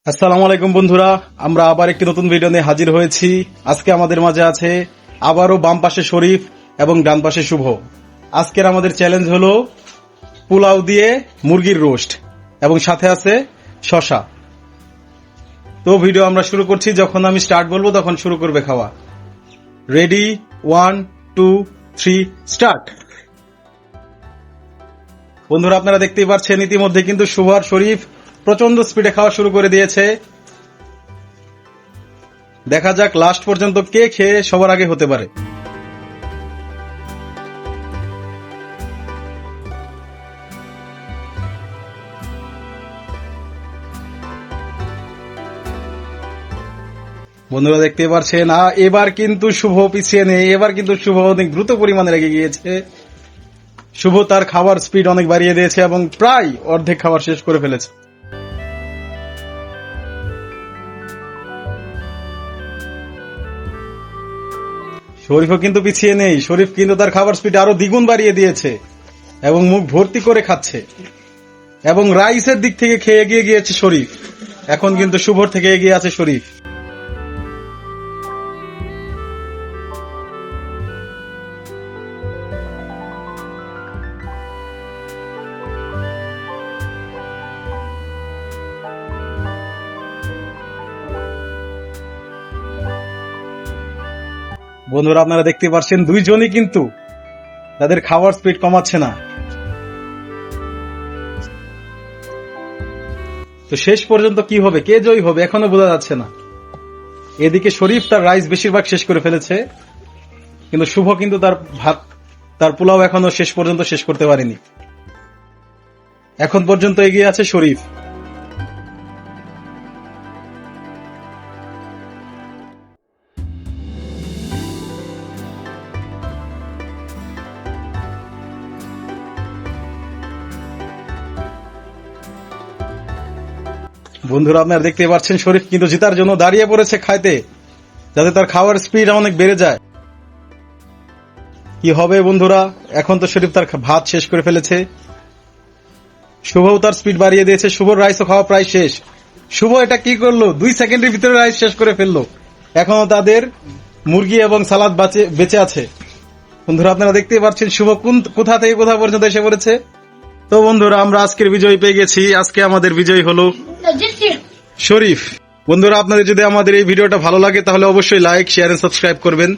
আসসালামু আলাইকুম বন্ধুরা, আমরা আবার একটি নতুন ভিডিও নিয়ে হাজির হয়েছি। আজকে আমাদের মাঝে আছে আবারও বাম পাশে শরীফ এবং ডান পাশে শুভ। আজকের আমাদের চ্যালেঞ্জ হলো পোলাও দিয়ে মুরগির রোস্ট এবং সাথে আছে শশা তো ভিডিও আমরা শুরু করছি, যখন আমি স্টার্ট বলব তখন শুরু করবে খাওয়া। Ready one two three start বন্ধুরা, আপনারা দেখতেই পাচ্ছেন ইতিমধ্যে কিন্তু শুভ আর শরীফ প্রচণ্ড স্পিডে খাওয়া শুরু করে দিয়েছে। দেখা যাক লাস্ট পর্যন্ত কে খেয়ে সবার আগে হতে পারে। বন্ধুরা দেখতে পাচ্ছেন আ, এবার কিন্তু শুভ পিছিয়ে নেই। এবার কিন্তু শুভ অনেক দ্রুত পরিমাণে রেগে গিয়েছে। শুভ তার খাবার স্পিড অনেক বাড়িয়ে দিয়েছে এবং প্রায় অর্ধেক খাবার শেষ করে ফেলেছে। শরীফও কিন্তু পিছিয়ে নেই। শরীফ কিন্তু তার খাবার স্পিড আরও দ্বিগুণ বাড়িয়ে দিয়েছে এবং মুখ ভর্তি করে খাচ্ছে। এবং রাইসের দিক থেকে খেয়ে এগিয়ে গিয়েছে শরীফ। এখন কিন্তু শুভর থেকে এগিয়ে আছে শরীফ। বন্ধুরা, আপনারা দেখতে পাচ্ছেন দুইজনই কিন্তু তাদের খাওয়ার স্পিড কমাচ্ছে না। তো শেষ পর্যন্ত কি হবে? কে জয়ী হবে? এখনও বোঝা যাচ্ছে না। এদিকে শরীফ তার রাইস বেশিরভাগ শেষ করে ফেলেছে। কিন্তু শুভ কিন্তু তার ভাত, তার পোলাও এখনও শেষ পর্যন্ত শেষ করতে পারেনি। এখন পর্যন্ত এগিয়ে আছে শরীফ। বন্ধুরা, আপনারা দেখতে পাচ্ছেন, শরীফ কিন্তু জেতার জন্য দাঁড়িয়ে পড়েছে খাইতে, যাতে তার খাওয়ার স্পিড অনেক বেড়ে যায়। কি হবে বন্ধুরা, এখন তো শরীফ তার ভাত শেষ করে ফেলেছে। শুভও তার স্পিড বাড়িয়ে দিয়েছে, শুভর রাইসও খাওয়া প্রায় শেষ। শুভ এটা কি করল? দুই সেকেন্ডের ভিতরে রাইস শেষ করে ফেলল। এখনও তাদের মুরগি এবং সালাদ বেঁচে আছে। বন্ধুরা, আপনারা দেখতেই পাচ্ছেন, শুভ কোন, কোথা থেকে কোথা পর্যন্ত এসে পড়েছে। তো বন্ধুরা, আমরা আজকের বিজয়ী পেয়ে গেছি। আজকে আমাদের বিজয় হলো শরীফ, বন্ধুরা আপনাদের যদি আমাদের এই ভিডিওটা ভালো লাগে, তাহলে অবশ্যই লাইক শেয়ার এন্ড সাবস্ক্রাইব করবেন।